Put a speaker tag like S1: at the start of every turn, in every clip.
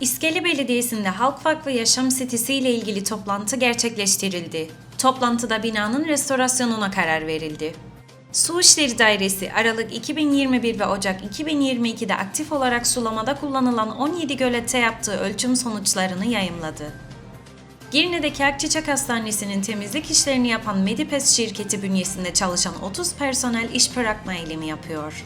S1: İskele Belediyesi'nde Halk Vakfı Yaşam Sitesi ile ilgili toplantı gerçekleştirildi. Toplantıda binanın restorasyonuna karar verildi. Su İşleri Dairesi Aralık 2021 ve Ocak 2022'de aktif olarak sulamada kullanılan 17 gölette yaptığı ölçüm sonuçlarını yayımladı. Girne'deki Akçiçek Hastanesi'nin temizlik işlerini yapan Medipes şirketi bünyesinde çalışan 30 personel iş bırakma eylemi yapıyor.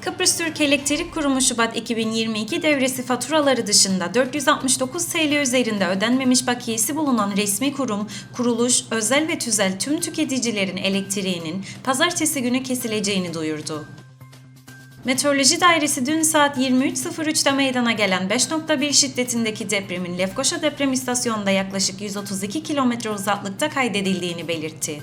S1: Kıbrıs Türk Elektrik Kurumu Şubat 2022 devresi faturaları dışında 469 TL üzerinde ödenmemiş bakiyesi bulunan resmi kurum, kuruluş, özel ve tüzel tüm tüketicilerin elektriğinin pazartesi günü kesileceğini duyurdu. Meteoroloji Dairesi dün saat 23.03'te meydana gelen 5.1 şiddetindeki depremin Lefkoşa Deprem İstasyonu'nda yaklaşık 132 kilometre uzaklıkta kaydedildiğini belirtti.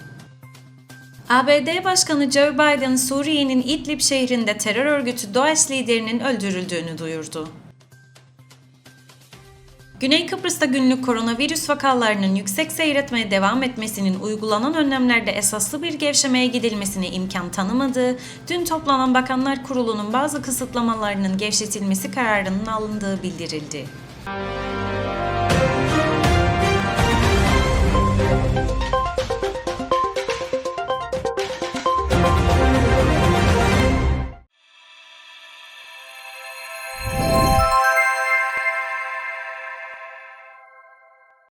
S1: ABD Başkanı Joe Biden, Suriye'nin İdlib şehrinde terör örgütü DAEŞ liderinin öldürüldüğünü duyurdu. Güney Kıbrıs'ta günlük koronavirüs vakalarının yüksek seyretmeye devam etmesinin uygulanan önlemlerde esaslı bir gevşemeye gidilmesine imkan tanımadığı, dün toplanan Bakanlar Kurulu'nun bazı kısıtlamalarının gevşetilmesi kararının alındığı bildirildi.